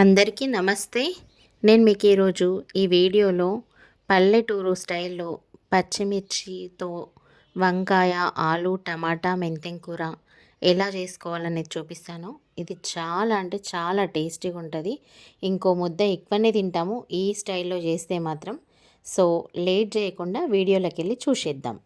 అందరికీ నమస్తే. నేను మీకు ఈరోజు ఈ వీడియోలో పల్లెటూరు స్టైల్లో పచ్చిమిర్చితో వంకాయ ఆలు టమాటా మెంతెం కూర ఎలా చేసుకోవాలనేది చూపిస్తాను. ఇది చాలా అంటే చాలా టేస్టీగా ఉంటుంది. ఇంకో ముద్ద ఎక్కువనే తింటాము. ఈ స్టైల్లో చేస్తే మాత్రం. సో లేట్ చేయకుండా వీడియోలోకి వెళ్ళి చూసేద్దాం.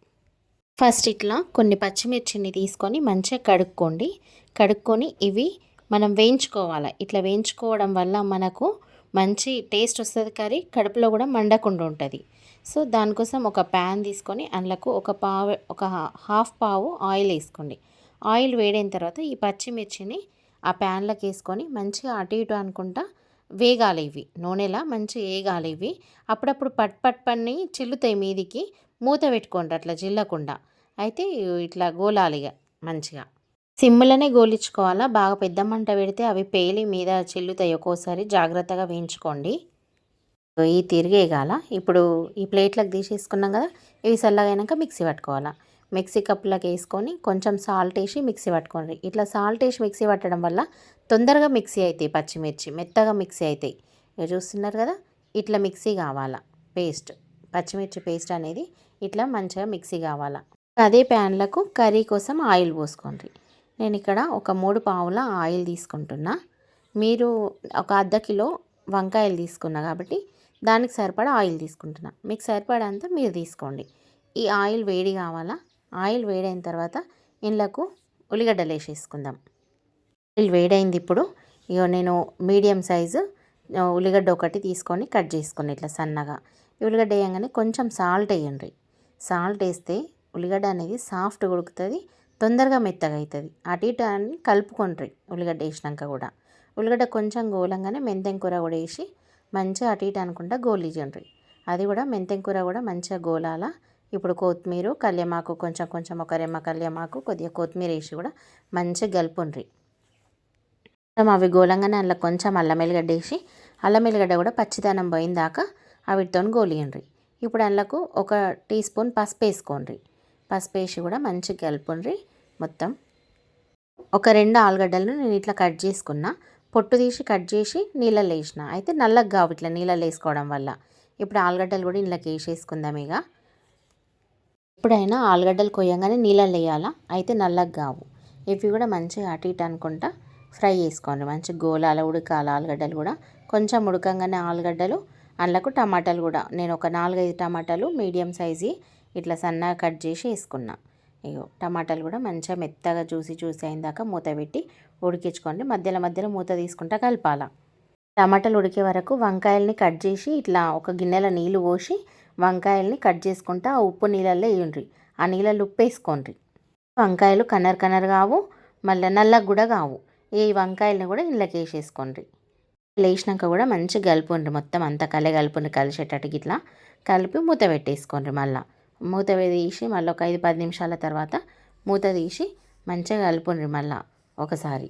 ఫస్ట్ ఇట్లా కొన్ని పచ్చిమిర్చిని తీసుకొని మంచిగా కడుక్కోండి. కడుక్కొని ఇవి మనం వేయించుకోవాలి. ఇట్లా వేయించుకోవడం వల్ల మనకు మంచి టేస్ట్ వస్తుంది కర్రీ కడుపులో కూడా మండకుండా ఉంటుంది. సో దానికోసం ఒక ప్యాన్ తీసుకొని అందులోకి ఒక పావు ఒక హాఫ్ పావు ఆయిల్ వేసుకోండి. ఆయిల్ వేడైన తర్వాత ఈ పచ్చిమిర్చిని ఆ ప్యాన్లోకి వేసుకొని మంచిగా అటు ఇటు అనుకుంటా వేగాలి ఇవి. నూనెలా మంచి వేగాలి ఇవి. అప్పుడప్పుడు పట్ పట్ పన్ని చిల్లుతాయి మీదికి. మూత పెట్టుకోండి అట్లా చిల్లకుండా. అయితే ఇట్లా గోలాలిగా మంచిగా. సిమ్ములనే గోలించుకోవాలా? బాగా పెద్ద మంట పెడితే అవి పేలి మీద చిల్లుతాయి ఒక్కోసారి. జాగ్రత్తగా వేయించుకోండి. ఈ తిరిగేగాల. ఇప్పుడు ఈ ప్లేట్లకు తీసేసుకున్నాం కదా ఇవి చల్లగైనాక మిక్సీ పట్టుకోవాలా? మిక్సీ కప్పులకు వేసుకొని కొంచెం సాల్ట్ వేసి మిక్సీ పట్టుకోండి. ఇట్లా సాల్ట్ వేసి మిక్సీ పట్టడం వల్ల తొందరగా మిక్సీ అవుతాయి పచ్చిమిర్చి. మెత్తగా మిక్సీ అవుతాయి ఇక చూస్తున్నారు కదా ఇట్లా మిక్సీ కావాలా? పేస్ట్. పచ్చిమిర్చి పేస్ట్ అనేది ఇట్లా మంచిగా మిక్సీ కావాలా? అదే ప్యాన్లకు కర్రీ కోసం ఆయిల్ పోసుకోండి. నేను ఇక్కడ ఒక మూడు పావుల ఆయిల్ తీసుకుంటున్నా. మీరు ఒక అర్ధ కిలో వంకాయలు తీసుకున్నా కాబట్టి దానికి సరిపడా ఆయిల్ తీసుకుంటున్నా. మీకు సరిపడంతా మీరు తీసుకోండి. ఈ ఆయిల్ వేడి కావాలా? ఆయిల్ వేడైన తర్వాత ఇండ్లకు ఉల్లిగడ్డలు వేసేసుకుందాం. ఆయిల్ వేడైంది ఇప్పుడు. ఇగో నేను మీడియం సైజు ఉల్లిగడ్డ ఒకటి తీసుకొని కట్ చేసుకుని ఇట్లా సన్నగా. ఉల్లిగడ్డ వేయగానే కొంచెం సాల్ట్ వేయండి. సాల్ట్ వేస్తే ఉల్లిగడ్డ అనేది సాఫ్ట్ ఉడుకుతుంది. తొందరగా మెత్తగా అవుతుంది అటు ఇటు అని కలుపుకుండ్రి ఉల్లిగడ్డ వేసినాక కూడా. ఉల్లిగడ్డ కొంచెం గోలంగానే మెంతెం కూర కూడా వేసి మంచిగా అటు ఇటు అనుకుంటా గోలిజండ్రి అది కూడా మెంతెం కూర కూడా మంచిగా గోలాల. ఇప్పుడు కొత్తిమీర కళ్యమాకు కొంచెం కొంచెం ఒక రెమ్మ కళ్యమాకు కొద్దిగా కొత్తిమీర వేసి కూడా మంచిగా గలుపుండ్రి అవి గోలంగానే అందులో కొంచెం అల్లం ఎల్లిగడ్డ వేసి అల్లం ఎల్లిగడ్డ కూడా పచ్చిదనం పోయిందాకా అవిటితో గోలియండ్రి. ఇప్పుడు అందులోకు ఒక టీ స్పూన్ పసుపు వేసుకోండి పసుపు వేసి కూడా మంచిగా కలుపుండ్రి మొత్తం. ఒక రెండు ఆలుగడ్డలను నేను ఇట్లా కట్ చేసుకున్నా. పొట్టు తీసి కట్ చేసి నీళ్ళలో వేసిన. అయితే నల్లగా కావు ఇట్లా నీళ్ళలో వేసుకోవడం వల్ల. ఇప్పుడు ఆలుగడ్డలు కూడా ఇంట్లోకి వేసేసుకుందాం ఇక. ఎప్పుడైనా ఆలుగడ్డలు కొయ్యంగానే నీళ్ళలో వేయాలా? అయితే నల్లగా కావు. ఇవి కూడా మంచిగా అటు ఇటు అనుకుంటా ఫ్రై చేసుకోండి. మంచి గోలాల ఉడకాల ఆలుగడ్డలు కూడా. కొంచెం ఉడకంగానే ఆలుగడ్డలు. అందులోకి టమాటాలు కూడా. నేను ఒక నాలుగైదు టమాటాలు మీడియం సైజు ఇట్లా సన్నగా కట్ చేసి వేసుకున్నాను ఇగో టమాటాలు కూడా మంచిగా మెత్తగా చూసి చూసి అయిన దాకా మూత పెట్టి ఉడికించుకోండి. మధ్యలో మధ్యలో మూత తీసుకుంటా కలపాల. టమాటాలు ఉడికే వరకు వంకాయల్ని కట్ చేసి ఇట్లా ఒక గిన్నెల నీళ్ళు పోసి వంకాయల్ని కట్ చేసుకుంటా ఆ ఉప్పు నీళ్ళల్లో వేయండి ఆ నీళ్ళల్లో ఉప్పు వేసుకోండి వంకాయలు కనర్ కనర్ కావు మళ్ళీ నల్లగా కూడా కావు. ఈ వంకాయలని కూడా ఇంట్లోకి వేసేసుకోండి లేచినాక కూడా మంచిగా కలుపుండ్రి. మొత్తం అంతా కలే కలుపుండ్రి కలిసేటట్టుకి ఇట్లా కలిపి మూత పెట్టేసుకోండి మళ్ళీ. మూత తీసి మళ్ళీ ఒక ఐదు పది నిమిషాల తర్వాత మూత తీసి మంచిగా కలుపుండ్రి మళ్ళీ ఒకసారి.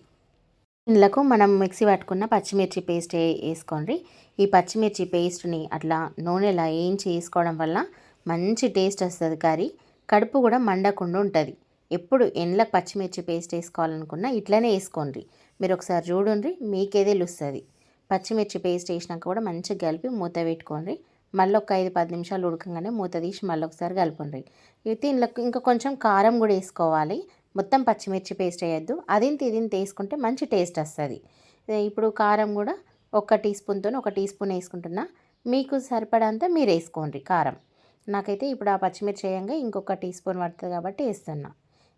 ఇందులోకి మనం మిక్సీ పట్టుకున్న పచ్చిమిర్చి పేస్ట్ వేసుకోండి ఈ పచ్చిమిర్చి పేస్ట్ని అట్లా నూనెలా వేయించి వేసుకోవడం వల్ల మంచి టేస్ట్ వస్తుంది కర్రీ. కడుపు కూడా మండకుండా ఉంటుంది. ఎప్పుడు ఎండ్లకు పచ్చిమిర్చి పేస్ట్ వేసుకోవాలనుకున్నా ఇట్లనే వేసుకోండి మీరు ఒకసారి చూడండి మీకేదే తెలుస్తుంది. పచ్చిమిర్చి పేస్ట్ వేసినాక కూడా మంచిగా కలిపి మూత పెట్టుకోండి మళ్ళీ ఒక ఐదు పది నిమిషాలు ఉడకంగానే మూత తీసి మళ్ళీ ఒకసారి కలుపుండ్రి అయితే ఇంట్లో ఇంకా కొంచెం కారం కూడా వేసుకోవాలి. మొత్తం పచ్చిమిర్చి పేస్ట్ వేయద్దు. అదింత ఇదింత వేసుకుంటే మంచి టేస్ట్ వస్తుంది. ఇప్పుడు కారం కూడా ఒక టీ స్పూన్తో ఒక టీ స్పూన్ వేసుకుంటున్నా. మీకు సరిపడంత మీరు వేసుకోండి కారం. నాకైతే ఇప్పుడు ఆ పచ్చిమిర్చి వేయంగా ఇంకొక టీ స్పూన్ పడుతుంది కాబట్టి వేస్తున్నా.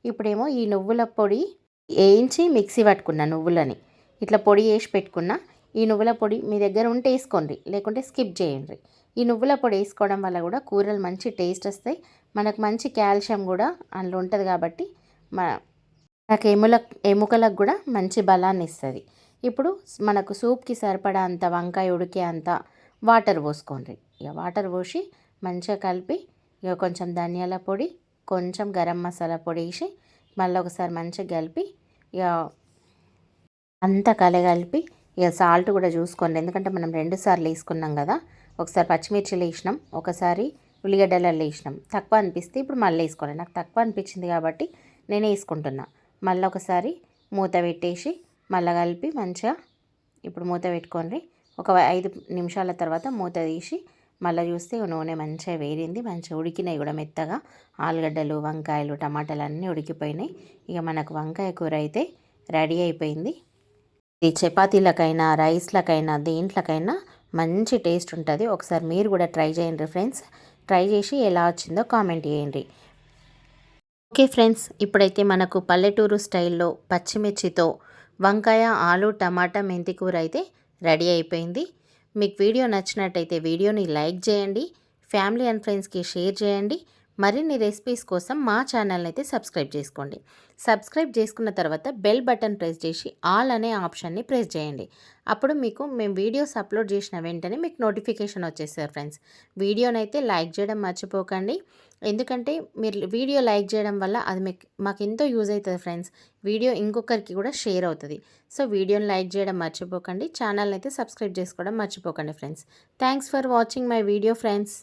ఇప్పుడేమో ఈ నువ్వుల పొడి వేయించి మిక్సీ పట్టుకున్నా నువ్వులని. ఇట్లా పొడి వేసి పెట్టుకున్నా. ఈ నువ్వుల పొడి మీ దగ్గర ఉంటే వేసుకోండి. లేకుంటే స్కిప్ చేయండి. ఈ నువ్వుల పొడి వేసుకోవడం వల్ల కూడా కూరలు మంచి టేస్ట్ వస్తాయి. మనకు మంచి కాల్షియం కూడా అందులో ఉంటుంది కాబట్టి మనకు ఎముల ఎముకలకు కూడా మంచి బలాన్ని ఇస్తుంది. ఇప్పుడు మనకు సూప్కి సరిపడా అంత వంకాయ ఉడికే అంత వాటర్ పోసుకోండి. ఇక వాటర్ పోసి మంచిగా కలిపి ఇక కొంచెం ధనియాల పొడి కొంచెం గరం మసాలా పొడి వేసి మళ్ళీ ఒకసారి మంచిగా కలిపి ఇక అంతా కలగలిపి ఇక సాల్ట్ కూడా చూసుకోండి. ఎందుకంటే మనం రెండు సార్లు వేసుకున్నాం కదా. ఒకసారి పచ్చిమిర్చిలు వేసినాం ఒకసారి ఉల్లిగడ్డలలో వేసినాం. తక్కువ అనిపిస్తే ఇప్పుడు మళ్ళీ వేసుకోవాలి నాకు తక్కువ అనిపించింది కాబట్టి నేను వేసుకుంటున్నా. మళ్ళీ ఒకసారి మూత పెట్టేసి మళ్ళీ కలిపి మంచిగా ఇప్పుడు మూత పెట్టుకోండి. ఒక ఐదు నిమిషాల తర్వాత మూత తీసి మళ్ళీ చూస్తే నూనె మంచిగా వేరింది మంచిగా ఉడికినాయి కూడా మెత్తగా. ఆలుగడ్డలు వంకాయలు టమాటాలు అన్నీ ఉడికిపోయినాయి. ఇక మనకు వంకాయ కూర అయితే రెడీ అయిపోయింది. ఇది చపాతీలకైనా రైస్లకైనా దేంట్లకైనా మంచి టేస్ట్ ఉంటుంది. ఒకసారి మీరు కూడా ట్రై చేయండి ఫ్రెండ్స్. ట్రై చేసి ఎలా వచ్చిందో కామెంట్ చేయండి. ఓకే ఫ్రెండ్స్ ఇప్పుడైతే మనకు పల్లెటూరు స్టైల్లో పచ్చిమిర్చితో వంకాయ ఆలు టమాటా మెంతి కూర అయితే రెడీ అయిపోయింది. మీకు వీడియో నచ్చినట్టయితే వీడియోని లైక్ చేయండి. ఫ్యామిలీ అండ్ ఫ్రెండ్స్కి షేర్ చేయండి. మరిన్ని రెసిపీస్ కోసం మా ఛానల్ని అయితే సబ్స్క్రైబ్ చేసుకోండి. సబ్స్క్రైబ్ చేసుకున్న తర్వాత బెల్ బటన్ ప్రెస్ చేసి ఆల్ అనే ఆప్షన్ని ప్రెస్ చేయండి. అప్పుడు మీకు మేము వీడియోస్ అప్లోడ్ చేసిన వెంటనే మీకు నోటిఫికేషన్ వచ్చేస్తారు ఫ్రెండ్స్ వీడియోని అయితే లైక్ చేయడం మర్చిపోకండి. ఎందుకంటే మీరు వీడియో లైక్ చేయడం వల్ల అది మీకు మాకు ఎంతో యూజ్ అవుతుంది ఫ్రెండ్స్ వీడియో ఇంకొకరికి కూడా షేర్ అవుతుంది. సో వీడియోని లైక్ చేయడం మర్చిపోకండి. ఛానల్ని అయితే సబ్స్క్రైబ్ చేసుకోవడం మర్చిపోకండి friends thanks for watching my video friends